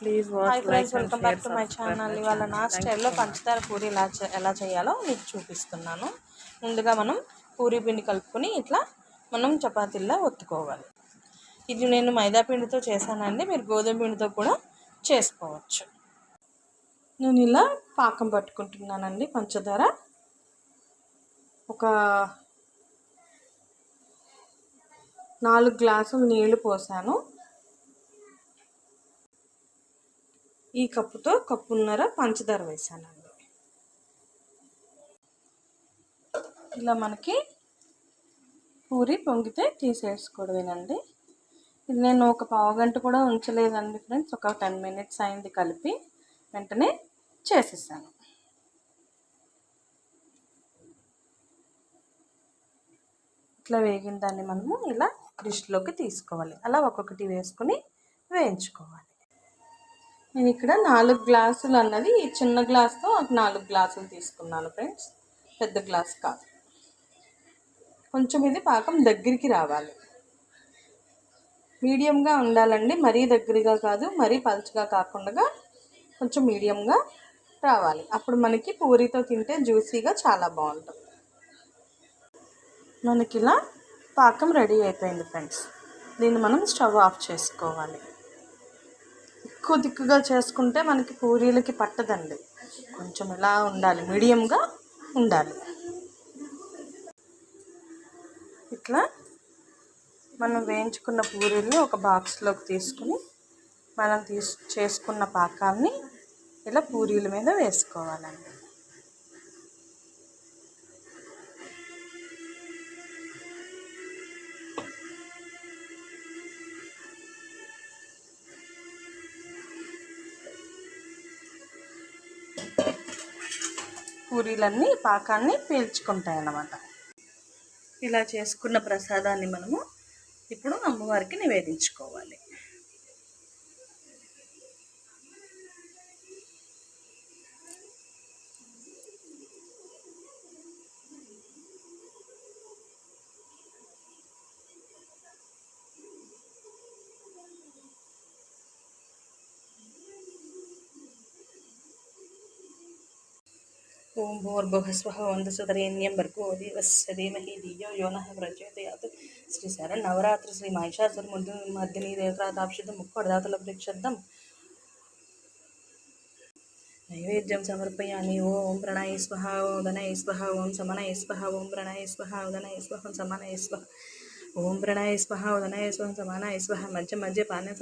Please hi watch friends welcome back to my channel ఇవాళ నా స్టైల్లో పంచదార పూరి ఎలా ఎలా చేయాలో మీకు చూపిస్తున్నాను. ముందుగా మనం పూరి పిండి కలుపుకొని ఇట్లా మనం చపాతీల్లో ఒత్తుకోవాలి. ఇది నేను మైదా పిండితో చేశానండి. మీరు గోధుమ పిండితో కూడా చేసుకోవచ్చు. నేను ఇలా పాకం పట్టుకుంటున్నానండి పంచదార. ఒక నాలుగు గ్లాసులు నీళ్ళు పోసాను. ఈ కప్పుతో కప్పున్నర పంచదార వేసానండి. ఇలా మనకి పూరి పొంగితే తీసేసుకోవడమేనండి ఇది నేను ఒక పావుగంట కూడా ఉంచలేదండి ఫ్రెండ్స్. ఒక టెన్ మినిట్స్ అయింది కలిపి వెంటనే చేసేసాను. ఇట్లా వేగిన దాన్ని మనము ఇలా డిష్లోకి తీసుకోవాలి. అలా ఒక్కొక్కటి వేసుకొని వేయించుకోవాలి. నేను ఇక్కడ నాలుగు గ్లాసులు అన్నది ఈ చిన్న గ్లాస్తో ఒక నాలుగు గ్లాసులు తీసుకున్నాను ఫ్రెండ్స్. పెద్ద గ్లాస్ కాదు. కొంచెం ఇది పాకం దగ్గరికి రావాలి. మీడియంగా ఉండాలండి. మరీ దగ్గరగా కాదు మరీ పలుచగా కాకుండా కొంచెం మీడియంగా రావాలి. అప్పుడు మనకి పూరితో తింటే జ్యూసీగా చాలా బాగుంటుంది. మనకి ఇలా పాకం రెడీ అయిపోయింది ఫ్రెండ్స్. దీన్ని మనం స్టవ్ ఆఫ్ చేసుకోవాలి. దిక్కు దిక్కుగా చేసుకుంటే మనకి పూరీలకి పట్టదండి. కొంచెం ఇలా ఉండాలి మీడియంగా ఉండాలి. ఇట్లా మనం వేయించుకున్న పూరీలు ఒక బాక్స్లోకి తీసుకుని మనం తీసు చేసుకున్న పాకాన్ని ఇలా పూరీల మీద వేసుకోవాలండి. పూరీలన్నీ పాకాన్ని పీల్చుకుంటాయి అన్నమాట ఇలా చేసుకున్న ప్రసాదాన్ని మనము ఇప్పుడు అమ్మవారికి నివేదించుకోవాలి. ఓం భూర్భువస్వః వందసుతరేణ్యం భర్గో దేవస్య ధీమహి ధియో యో నః ప్రచోదయాత్ శ్రీ శరణ్ నవరాత్రి శ్రీ మహిషాసురముద్దు మర్దిని దేవతాదాక్షితం ముక్కోడదాతల ప్రేక్షర్థం నైవేద్యం సమర్పయామి ఓం ప్రణయ స్వహ ఓం ధనయ స్వహ ఓం సమనయ స్వహ ఓం ప్రణయ స్వహ ఉదనయ స్వహం సమనయ స్వహ ఓం ప్రణయ స్వహ ఉదనయ స్వహం సమానయ స్వహ మధ్య మధ్య పాన